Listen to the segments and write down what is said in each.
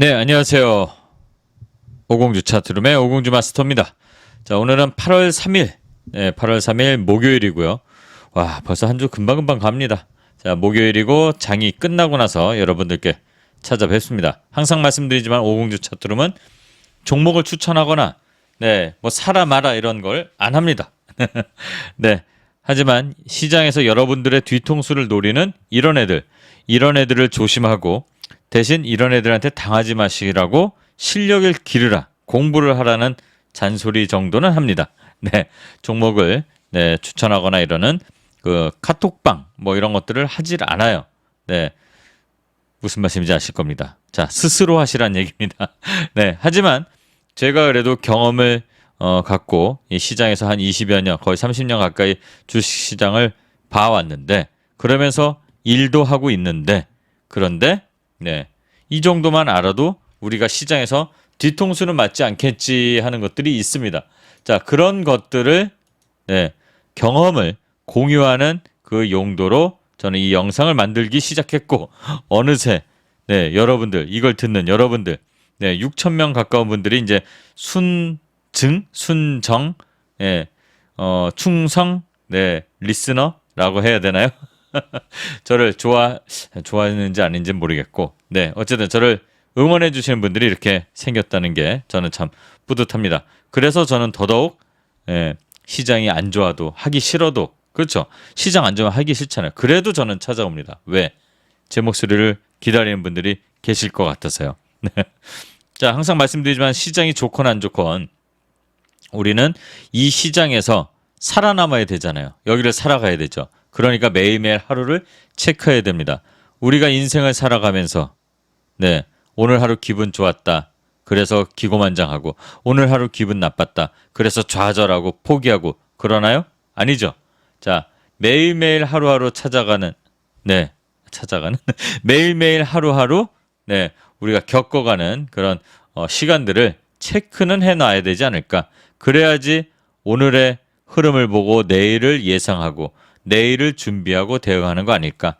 네, 안녕하세요. 오공주 차트룸의 오공주 마스터입니다. 자, 오늘은 8월 3일, 네, 8월 3일 목요일이고요. 와, 벌써 한 주 금방금방 갑니다. 자, 목요일이고 장이 끝나고 나서 여러분들께 찾아뵙습니다. 항상 말씀드리지만 오공주 차트룸은 종목을 추천하거나, 네, 뭐 사라 마라 이런 걸 안 합니다. 네. 하지만 시장에서 여러분들의 뒤통수를 노리는 이런 애들, 이런 애들을 조심하고 대신 이런 애들한테 당하지 마시라고 실력을 기르라, 공부를 하라는 잔소리 정도는 합니다. 네, 종목을 네, 추천하거나 이러는 그 카톡방 뭐 이런 것들을 하질 않아요. 네. 무슨 말씀인지 아실 겁니다. 자, 스스로 하시란 얘기입니다. 네. 하지만 제가 그래도 경험을 어, 갖고 이 시장에서 한 20여 년, 거의 30년 가까이 주식 시장을 봐왔는데 그러면서 일도 하고 있는데 그런데 네. 이 정도만 알아도 우리가 시장에서 뒤통수는 맞지 않겠지 하는 것들이 있습니다. 자, 그런 것들을 네, 경험을 공유하는 그 용도로 저는 이 영상을 만들기 시작했고 어느새 네, 여러분들 이걸 듣는 여러분들 네, 6천 명 가까운 분들이 이제 순증, 순정, 예, 어, 충성, 네, 리스너라고 해야 되나요? 저를 좋아 좋아하는지 아닌지는 모르겠고, 네, 어쨌든 저를 응원해 주시는 분들이 이렇게 생겼다는 게 저는 참 뿌듯합니다. 그래서 저는 더더욱 예, 시장이 안 좋아도 하기 싫어도 그렇죠. 시장 안 좋으면 하기 싫잖아요. 그래도 저는 찾아옵니다. 왜? 제 목소리를 기다리는 분들이 계실 것 같아서요. 네. 자, 항상 말씀드리지만 시장이 좋건 안 좋건 우리는 이 시장에서 살아남아야 되잖아요. 여기를 살아가야 되죠. 그러니까 매일매일 하루를 체크해야 됩니다. 우리가 인생을 살아가면서 네, 오늘 하루 기분 좋았다. 그래서 기고만장하고 오늘 하루 기분 나빴다. 그래서 좌절하고 포기하고 그러나요? 아니죠. 자, 매일매일 하루하루 찾아가는 네, 찾아가는 매일매일 하루하루 네, 우리가 겪어가는 그런 어, 시간들을 체크는 해 놔야 되지 않을까. 그래야지 오늘의 흐름을 보고 내일을 예상하고 내일을 준비하고 대응하는 거 아닐까.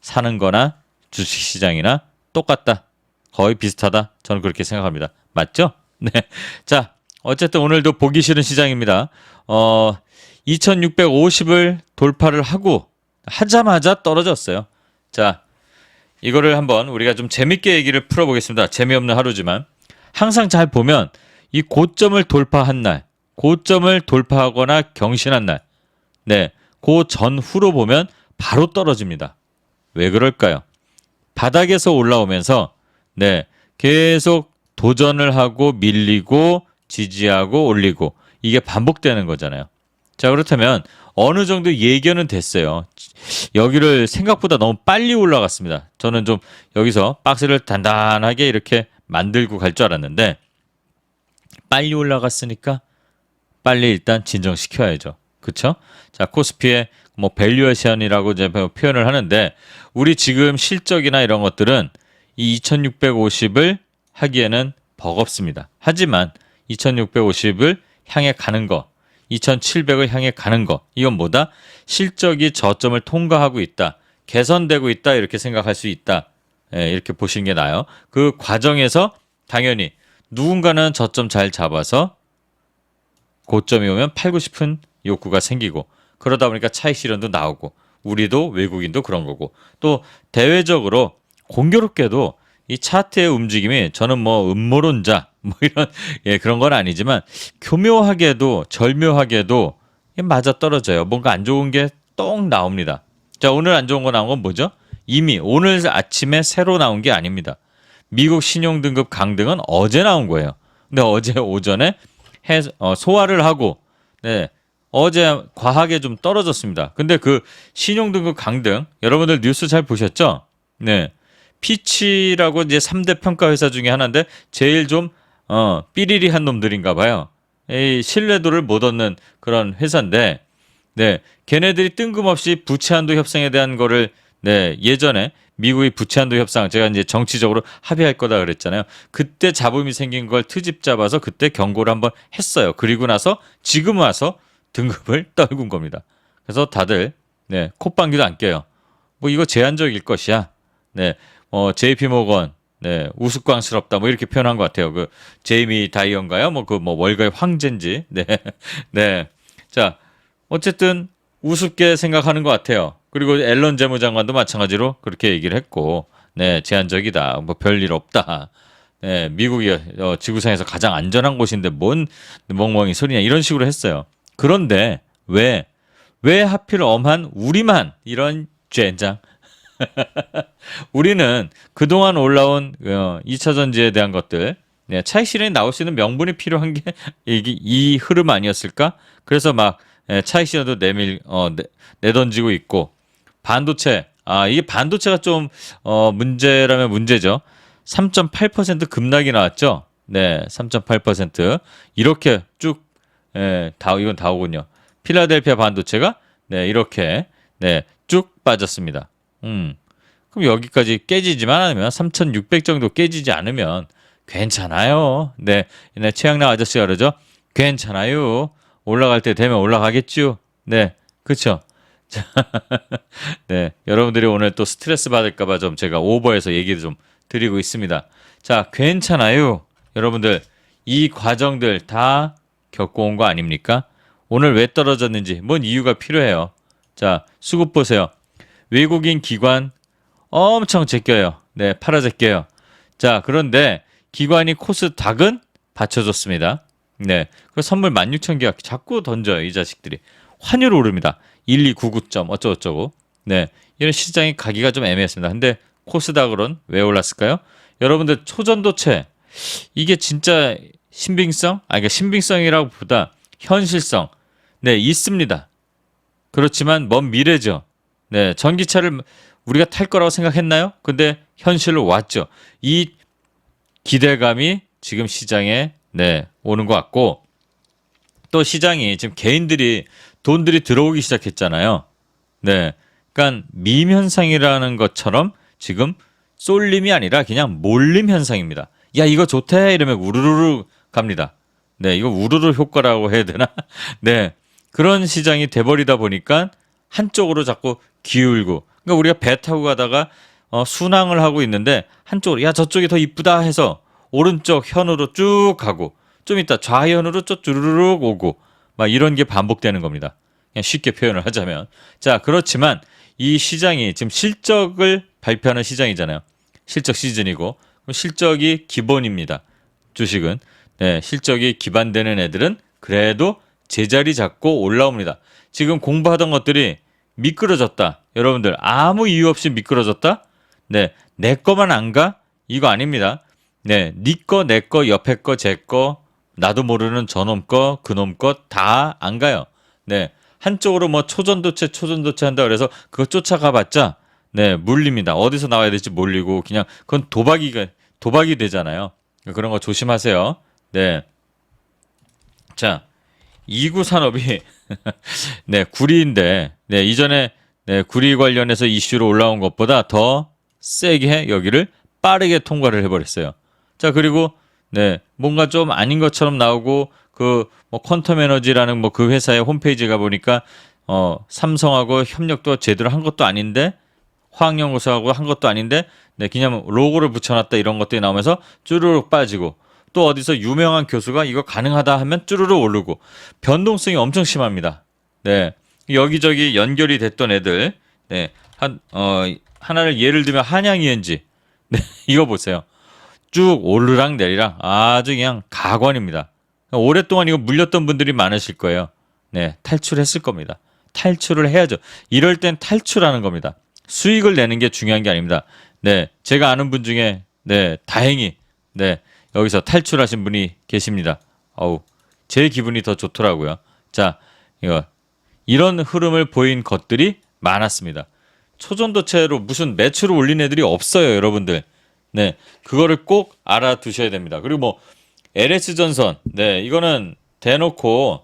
사는 거나 주식시장이나 똑같다. 거의 비슷하다. 저는 그렇게 생각합니다. 맞죠? 네. 자, 어쨌든 오늘도 보기 싫은 시장입니다. 어, 2650을 돌파를 하고 하자마자 떨어졌어요. 자, 이거를 한번 우리가 좀 재밌게 얘기를 풀어보겠습니다. 재미없는 하루지만 항상 잘 보면 이 고점을 돌파한 날, 고점을 돌파하거나 경신한 날, 네, 그 전후로 보면 바로 떨어집니다. 왜 그럴까요? 바닥에서 올라오면서 네, 계속 도전을 하고 밀리고 지지하고 올리고 이게 반복되는 거잖아요. 자, 그렇다면 어느 정도 예견은 됐어요. 여기를 생각보다 너무 빨리 올라갔습니다. 저는 좀 여기서 박스를 단단하게 이렇게 만들고 갈 줄 알았는데 빨리 올라갔으니까 빨리 일단 진정시켜야죠. 그쵸? 자, 코스피의 뭐 밸류에이션이라고 이제 표현을 하는데 우리 지금 실적이나 이런 것들은 이 2650을 하기에는 버겁습니다. 하지만 2650을 향해 가는 거, 2700을 향해 가는 거, 이건 뭐다? 실적이 저점을 통과하고 있다. 개선되고 있다. 이렇게 생각할 수 있다. 예, 이렇게 보시는 게 나아요. 그 과정에서 당연히 누군가는 저점 잘 잡아서 고점이 오면 팔고 싶은 욕구가 생기고 그러다 보니까 차익 실현도 나오고 우리도 외국인도 그런 거고 또 대외적으로 공교롭게도 이 차트의 움직임이 저는 뭐 음모론자 뭐 이런 예 그런 건 아니지만 교묘하게도 절묘하게도 맞아 떨어져요. 뭔가 안 좋은 게 똥 나옵니다. 자 오늘 안 좋은 거 나온 건 뭐죠? 이미 오늘 아침에 새로 나온 게 아닙니다. 미국 신용 등급 강등은 어제 나온 거예요. 근데 어제 오전에 해, 어, 소화를 하고 네 어제 과하게 좀 떨어졌습니다. 근데 그 신용 등급 강등 여러분들 뉴스 잘 보셨죠? 네. 피치라고 이제 3대 평가 회사 중에 하나인데 제일 좀 어, 삐리리한 놈들인가 봐요. 이 신뢰도를 못 얻는 그런 회사인데 네. 걔네들이 뜬금없이 부채 한도 협상에 대한 거를 네, 예전에 미국의 부채 한도 협상 제가 이제 정치적으로 합의할 거다 그랬잖아요. 그때 잡음이 생긴 걸 트집 잡아서 그때 경고를 한번 했어요. 그리고 나서 지금 와서 등급을 떨군 겁니다. 그래서 다들 네, 콧방귀도 안 껴요. 뭐 이거 제한적일 것이야. 네. 어, JP 모건 네, 우스꽝스럽다. 뭐 이렇게 표현한 것 같아요. 그 제이미 다이언가요? 뭐그 뭐 월가의 황제인지. 네, 네. 자, 어쨌든 우습게 생각하는 것 같아요. 그리고 앨런 재무장관도 마찬가지로 그렇게 얘기를 했고, 네, 제한적이다. 뭐 별일 없다. 네, 미국이 어, 지구상에서 가장 안전한 곳인데 뭔 멍멍이 소리냐 이런 식으로 했어요. 그런데 왜, 왜 하필 엄한 우리만 이런 젠장? 우리는 그동안 올라온 어, 2차 전지에 대한 것들, 네, 차익 실현이 나올 수 있는 명분이 필요한 게 이 흐름 아니었을까? 그래서 막 예, 차익 실현도 내밀 어, 내, 내던지고 있고 반도체 아 이게 반도체가 좀 어, 문제라면 문제죠. 3.8% 급락이 나왔죠. 네, 3.8% 이렇게 쭉 예, 다 이건 다오군요. 필라델피아 반도체가 네 이렇게 네 쭉 빠졌습니다. 음. 그럼 여기까지 깨지지만 않으면 3,600 정도 깨지지 않으면 괜찮아요. 네. 옛날 최양락 아저씨가 그러죠. 괜찮아요. 올라갈 때 되면 올라가겠죠. 네. 자, 네. 여러분들이 오늘 또 스트레스 받을까봐 좀 제가 오버해서 얘기를 좀 드리고 있습니다. 자, 괜찮아요. 여러분들, 이 과정들 다 겪고 온거 아닙니까? 오늘 왜 떨어졌는지, 뭔 이유가 필요해요. 자, 수급 보세요. 외국인 기관 엄청 제껴요. 네, 팔아 제껴요. 자, 그런데 기관이 코스닥은 받쳐줬습니다. 네, 그 선물 16,000개가 자꾸 던져요, 이 자식들이. 환율 오릅니다. 1299점 어쩌고저쩌고. 네, 이런 시장이 가기가 좀 애매했습니다. 근데 코스닥으로는 왜 올랐을까요? 여러분들 초전도체 이게 진짜 신빙성? 아, 그러니까 신빙성이라고 보다 현실성. 네, 있습니다. 그렇지만 먼 미래죠. 네, 전기차를 우리가 탈 거라고 생각했나요? 근데 현실로 왔죠. 이 기대감이 지금 시장에 네, 오는 것 같고 또 시장이 지금 개인들이 돈들이 들어오기 시작했잖아요. 네. 그러니까 밈 현상이라는 것처럼 지금 쏠림이 아니라 그냥 몰림 현상입니다. 야, 이거 좋대 이러면 우르르르 갑니다. 네, 이거 우르르 효과라고 해야 되나? 네. 그런 시장이 돼버리다 보니까 한쪽으로 자꾸 기울고 그러니까 우리가 배 타고 가다가 어, 순항을 하고 있는데 한쪽으로 야 저쪽이 더 이쁘다 해서 오른쪽 현으로 쭉 가고 좀 이따 좌현으로 쭉 쭈르륵 오고 막 이런 게 반복되는 겁니다. 그냥 쉽게 표현을 하자면 자 그렇지만 이 시장이 지금 실적을 발표하는 시장이잖아요. 실적 시즌이고 실적이 기본입니다. 주식은 네, 실적이 기반되는 애들은 그래도 제자리 잡고 올라옵니다. 지금 공부하던 것들이 미끄러졌다. 여러분들 아무 이유 없이 미끄러졌다? 네, 내 거만 안 가? 이거 아닙니다. 네, 니 거, 내 거, 옆에 거, 제 거, 나도 모르는 저놈 거, 그놈 거 다 안 가요. 네, 한쪽으로 뭐 초전도체, 초전도체 한다 그래서 그거 쫓아가봤자 네 물립니다. 어디서 나와야 될지 몰리고 그냥 그건 도박이가 도박이 되잖아요. 그런 거 조심하세요. 네, 자 이구 산업이 네 구리인데 네 이전에 네 구리 관련해서 이슈로 올라온 것보다 더 세게 여기를 빠르게 통과를 해 버렸어요. 자 그리고 네 뭔가 좀 아닌 것처럼 나오고 그 뭐 퀀텀 에너지라는 뭐 그 회사의 홈페이지 가 보니까 어 삼성하고 협력도 제대로 한 것도 아닌데 화학연구소하고 한 것도 아닌데 네 그냥 로고를 붙여놨다 이런 것들이 나오면서 쭈르륵 빠지고 또 어디서 유명한 교수가 이거 가능하다 하면 쭈르륵 오르고 변동성이 엄청 심합니다. 네 여기저기 연결이 됐던 애들 네 한 어 하나를 예를 들면 한양이엔지 네 이거 보세요. 쭉 오르락 내리락 아주 그냥 가관입니다. 오랫동안 이거 물렸던 분들이 많으실 거예요. 네, 탈출했을 겁니다. 탈출을 해야죠. 이럴 땐 탈출하는 겁니다. 수익을 내는 게 중요한 게 아닙니다. 네, 제가 아는 분 중에 네, 다행히 네, 여기서 탈출하신 분이 계십니다. 어우, 제 기분이 더 좋더라고요. 자, 이거 이런 흐름을 보인 것들이 많았습니다. 초전도체로 무슨 매출을 올린 애들이 없어요, 여러분들. 네, 그거를 꼭 알아두셔야 됩니다. 그리고 뭐 LS 전선, 네, 이거는 대놓고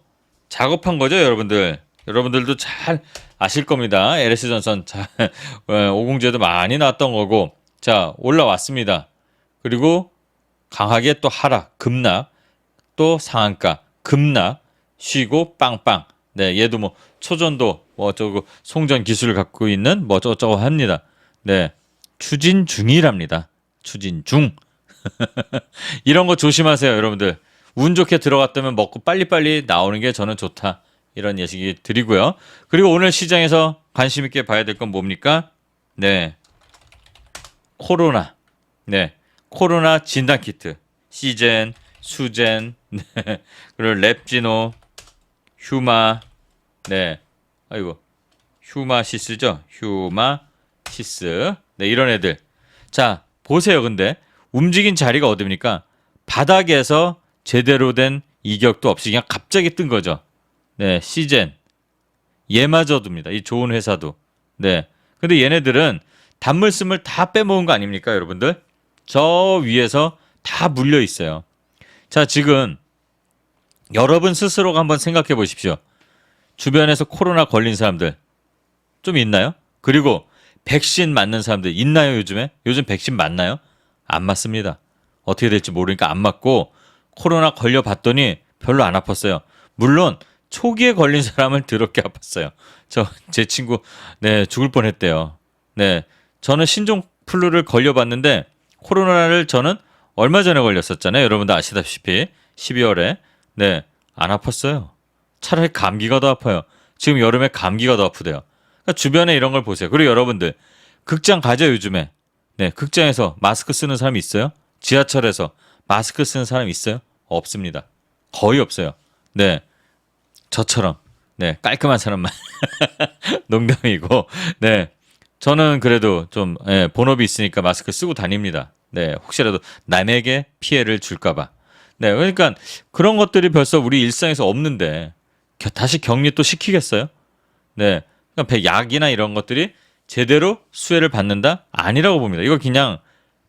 작업한 거죠, 여러분들. 여러분들도 잘 아실 겁니다. LS 전선 자, 오공제도 많이 나왔던 거고, 자 올라왔습니다. 그리고 강하게 또 하락, 급락, 또 상한가, 급락, 쉬고 빵빵. 네, 얘도 뭐 초전도 뭐 저거 송전 기술을 갖고 있는 뭐 어쩌고 합니다. 네, 추진 중이랍니다. 추진 중. 이런 거 조심하세요, 여러분들. 운 좋게 들어갔다면 먹고 빨리빨리 나오는 게 저는 좋다. 이런 예식이 드리고요. 그리고 오늘 시장에서 관심 있게 봐야 될 건 뭡니까? 네. 코로나. 네. 코로나 진단 키트. 시젠, 수젠, 네. 그리고 렙지노, 휴마, 네. 아이고. 휴마시스죠? 휴마시스. 네, 이런 애들. 자, 보세요. 근데 움직인 자리가 어딥니까? 바닥에서 제대로 된 이격도 없이 그냥 갑자기 뜬 거죠. 네, 시젠. 얘마저도입니다. 이 좋은 회사도. 네. 근데 얘네들은 단물씀을 다 빼먹은 거 아닙니까, 여러분들? 저 위에서 다 물려 있어요. 자, 지금 여러분 스스로가 한번 생각해 보십시오. 주변에서 코로나 걸린 사람들 좀 있나요? 그리고 백신 맞는 사람들 있나요, 요즘에? 요즘 백신 맞나요? 안 맞습니다. 어떻게 될지 모르니까 안 맞고 코로나 걸려 봤더니 별로 안 아팠어요. 물론 초기에 걸린 사람은 더럽게 아팠어요. 저 제 친구 네 죽을 뻔했대요. 네 저는 신종 플루를 걸려봤는데 코로나를 저는 얼마 전에 걸렸었잖아요. 여러분도 아시다시피 12월에 네 안 아팠어요. 차라리 감기가 더 아파요. 지금 여름에 감기가 더 아프대요. 그러니까 주변에 이런 걸 보세요. 그리고 여러분들 극장 가죠 요즘에. 네 극장에서 마스크 쓰는 사람 있어요? 지하철에서 마스크 쓰는 사람 있어요? 없습니다. 거의 없어요. 네 저처럼 네 깔끔한 사람만 농담이고 네 저는 그래도 좀 예, 본업이 있으니까 마스크 쓰고 다닙니다. 네 혹시라도 남에게 피해를 줄까봐. 네 그러니까 그런 것들이 벌써 우리 일상에서 없는데 겨- 다시 격리 또 시키겠어요? 네 그러니까 배- 약이나 이런 것들이 제대로 수혜를 받는다 아니라고 봅니다. 이거 그냥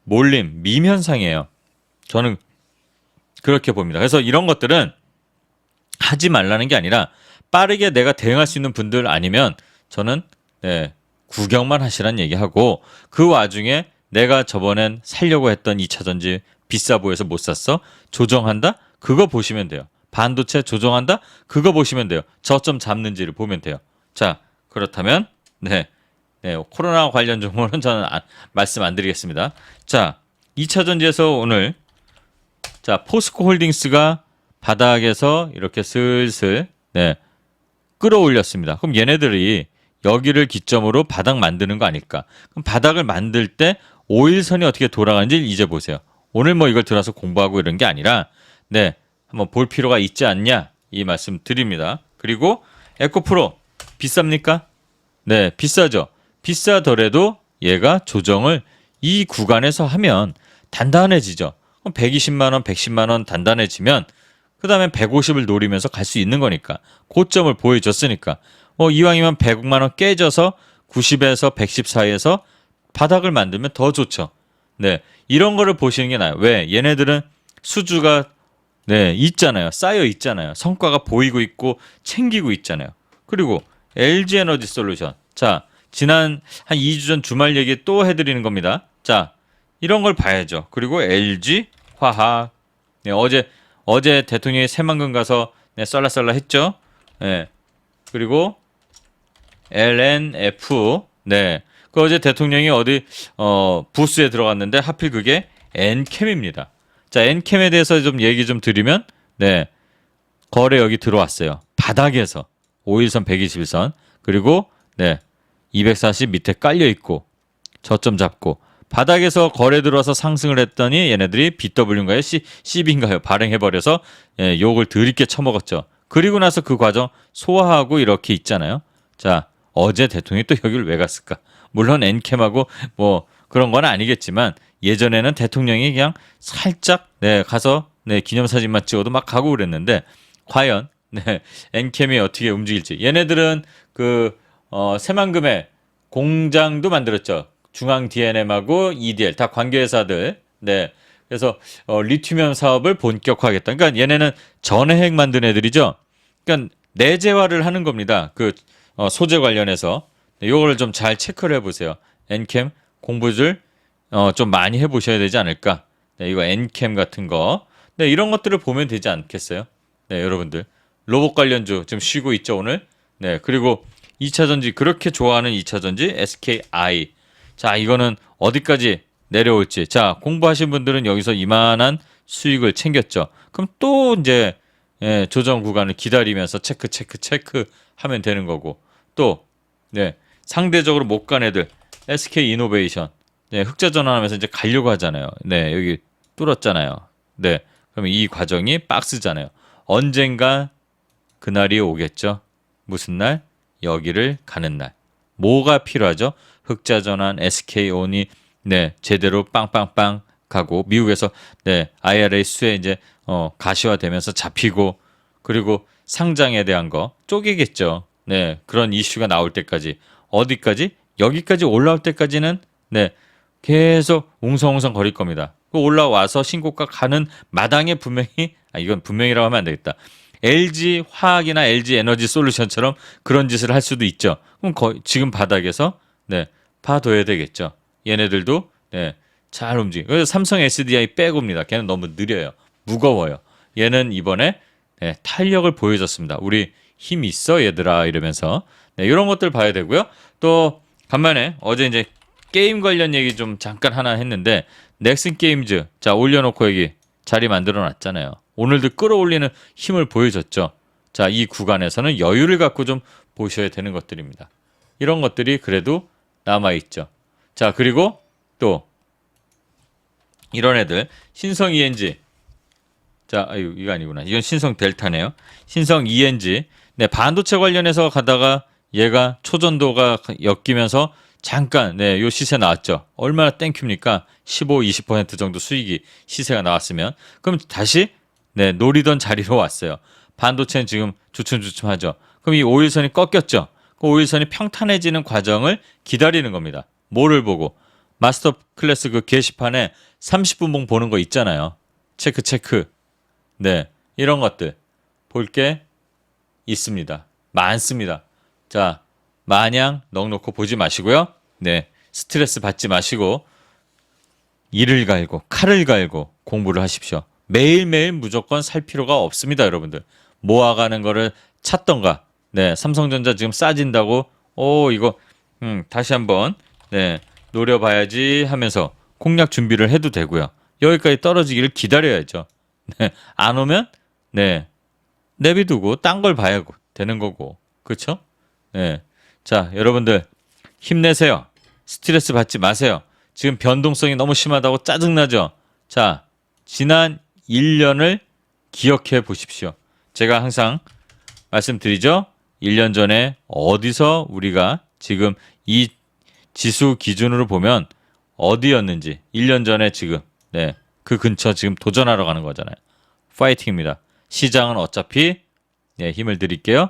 몰림 미면상이에요. 저는 그렇게 봅니다. 그래서 이런 것들은 하지 말라는 게 아니라 빠르게 내가 대응할 수 있는 분들 아니면 저는 네, 구경만 하시란 얘기하고 그 와중에 내가 저번엔 살려고 했던 2차 전지 비싸 보여서 못 샀어? 조정한다? 그거 보시면 돼요. 반도체 조정한다? 그거 보시면 돼요. 저점 잡는지를 보면 돼요. 자 그렇다면 네, 네 코로나 관련 정보는 저는 안- 말씀 안 드리겠습니다. 자 2차 전지에서 오늘 자 포스코 홀딩스가 바닥에서 이렇게 슬슬 네 끌어올렸습니다. 그럼 얘네들이 여기를 기점으로 바닥 만드는 거 아닐까? 그럼 바닥을 만들 때 5일선이 어떻게 돌아가는지 이제 보세요. 오늘 뭐 이걸 들어서 공부하고 이런 게 아니라 네 한번 볼 필요가 있지 않냐 이 말씀 드립니다. 그리고 에코프로 비쌉니까? 네 비싸죠. 비싸더라도 얘가 조정을 이 구간에서 하면 단단해지죠. 그럼 120만 원, 110만 원 단단해지면 그 다음에 150을 노리면서 갈 수 있는 거니까 고점을 보여줬으니까 뭐 이왕이면 100만 원 깨져서 90에서 110 사이에서 바닥을 만들면 더 좋죠. 네 이런 거를 보시는 게 나아요. 왜 얘네들은 수주가 네 있잖아요. 쌓여 있잖아요. 성과가 보이고 있고 챙기고 있잖아요. 그리고 LG 에너지 솔루션 자 지난 한 2주 전 주말 얘기 또 해드리는 겁니다. 자 이런 걸 봐야죠. 그리고 LG 화학 네, 어제 어제 대통령이 새만금 가서 네, 썰라썰라 했죠. 네. 그리고 LNF 네. 그 어제 대통령이 어디 어 부스에 들어갔는데 하필 그게 엔캠입니다. 자, 엔캠에 대해서 좀 얘기 좀 드리면 네. 거래 여기 들어왔어요. 바닥에서 5일선 121선 그리고 네. 240 밑에 깔려 있고 저점 잡고 바닥에서 거래 들어와서 상승을 했더니 얘네들이 BW인가요? C, CB인가요? 발행해버려서 예, 욕을 드럽게 쳐먹었죠. 그리고 나서 그 과정 소화하고 이렇게 있잖아요. 자, 어제 대통령이 또 여기를 왜 갔을까? 물론 엔캠하고 뭐 그런 건 아니겠지만 예전에는 대통령이 그냥 살짝 네, 가서 네, 기념사진만 찍어도 막 가고 그랬는데 과연 네, 엔캠이 어떻게 움직일지 얘네들은 그 어, 새만금에 공장도 만들었죠. 중앙 DNM하고 EDL 다 관계회사들. 네. 그래서 어, 리튬이온 사업을 본격화하겠다. 그러니까 얘네는 전해핵 만든 애들이죠. 그러니까 내재화를 하는 겁니다. 그 어, 소재 관련해서 네, 요거를 좀 잘 체크를 해보세요. 엔캠 공부를 어, 좀 많이 해보셔야 되지 않을까. 네, 이거 엔캠 같은 거. 네, 이런 것들을 보면 되지 않겠어요? 네, 여러분들. 로봇 관련주 지금 쉬고 있죠, 오늘? 네, 그리고 2차 전지 그렇게 좋아하는 2차 전지 SKI. 자, 이거는 어디까지 내려올지. 자, 공부하신 분들은 여기서 이만한 수익을 챙겼죠. 그럼 또 이제 예, 조정 구간을 기다리면서 체크 체크 체크 하면 되는 거고 또 네, 상대적으로 못 간 애들 SK 이노베이션 네, 흑자 전환하면서 이제 가려고 하잖아요. 네, 여기 뚫었잖아요. 네. 그러면 이 과정이 박스잖아요. 언젠가 그날이 오겠죠. 무슨 날? 여기를 가는 날. 뭐가 필요하죠? 흑자 전환 SK온이 네, 제대로 빵빵빵 가고 미국에서 네, IRA 수에 이제 어, 가시화되면서 잡히고 그리고 상장에 대한 거 쪼개겠죠. 네, 그런 이슈가 나올 때까지 어디까지? 여기까지 올라올 때까지는 네, 계속 웅성웅성 거릴 겁니다. 그 올라와서 신고가 가는 마당에 분명히 아 이건 분명히라고 하면 안 되겠다. LG 화학이나 LG 에너지 솔루션처럼 그런 짓을 할 수도 있죠. 그럼 거의 지금 바닥에서 네 봐둬야 되겠죠. 얘네들도 네 잘 움직이. 그래서 삼성 SDI 빼고입니다. 걔는 너무 느려요. 무거워요. 얘는 이번에 네, 탄력을 보여줬습니다. 우리 힘 있어 얘들아 이러면서 네, 이런 것들 봐야 되고요. 또 간만에 어제 이제 게임 관련 얘기 좀 잠깐 하나 했는데 넥슨 게임즈 자 올려놓고 여기 자리 만들어 놨잖아요. 오늘도 끌어올리는 힘을 보여줬죠. 자 이 구간에서는 여유를 갖고 좀 보셔야 되는 것들입니다. 이런 것들이 그래도 남아 있죠. 자 그리고 또 이런 애들 신성 ENG 자 아유 이거 아니구나 이건 신성 델타네요. 신성 ENG 네 반도체 관련해서 가다가 얘가 초전도가 엮이면서 잠깐 네, 요 시세 나왔죠. 얼마나 땡큐입니까? 15, 20% 정도 수익이 시세가 나왔으면 그럼 다시 네, 노리던 자리로 왔어요. 반도체는 지금 주춤주춤하죠. 그럼 이 5일선이 꺾였죠. 그 5일선이 평탄해지는 과정을 기다리는 겁니다. 뭐를 보고 마스터 클래스 그 게시판에 30분 봉 보는 거 있잖아요. 체크 체크. 네. 이런 것들 볼 게 있습니다. 많습니다. 자, 마냥 넉넉히 보지 마시고요. 네. 스트레스 받지 마시고 이를 갈고 칼을 갈고 공부를 하십시오. 매일매일 무조건 살 필요가 없습니다, 여러분들. 모아가는 거를 찾던가. 네, 삼성전자 지금 싸진다고 오, 이거 음, 다시 한번 네, 노려봐야지 하면서 공략 준비를 해도 되고요. 여기까지 떨어지기를 기다려야죠. 네, 안 오면 네. 내비두고 딴 걸 봐야 되는 거고. 그렇죠? 네. 자, 여러분들 힘내세요. 스트레스 받지 마세요. 지금 변동성이 너무 심하다고 짜증나죠? 자, 지난 1년을 기억해 보십시오. 제가 항상 말씀드리죠? 1년 전에 어디서 우리가 지금 이 지수 기준으로 보면 어디였는지 1년 전에 지금 네, 그 근처 지금 도전하러 가는 거잖아요. 파이팅입니다. 시장은 어차피 네, 힘을 드릴게요.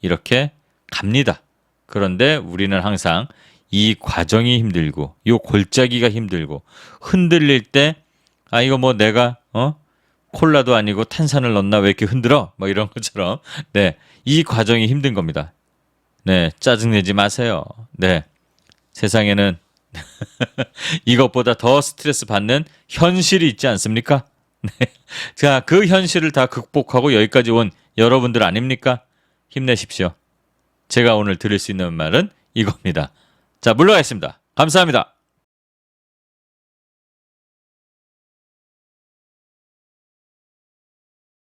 이렇게 갑니다. 그런데 우리는 항상 이 과정이 힘들고 요 골짜기가 힘들고 흔들릴 때 아 이거 뭐 내가 어 콜라도 아니고 탄산을 넣나 왜 이렇게 흔들어 뭐 이런 것처럼 네 이 과정이 힘든 겁니다. 네 짜증내지 마세요. 네 세상에는 이것보다 더 스트레스 받는 현실이 있지 않습니까? 네. 자, 그 현실을 다 극복하고 여기까지 온 여러분들 아닙니까? 힘내십시오. 제가 오늘 드릴 수 있는 말은 이겁니다. 자, 물러가겠습니다. 감사합니다.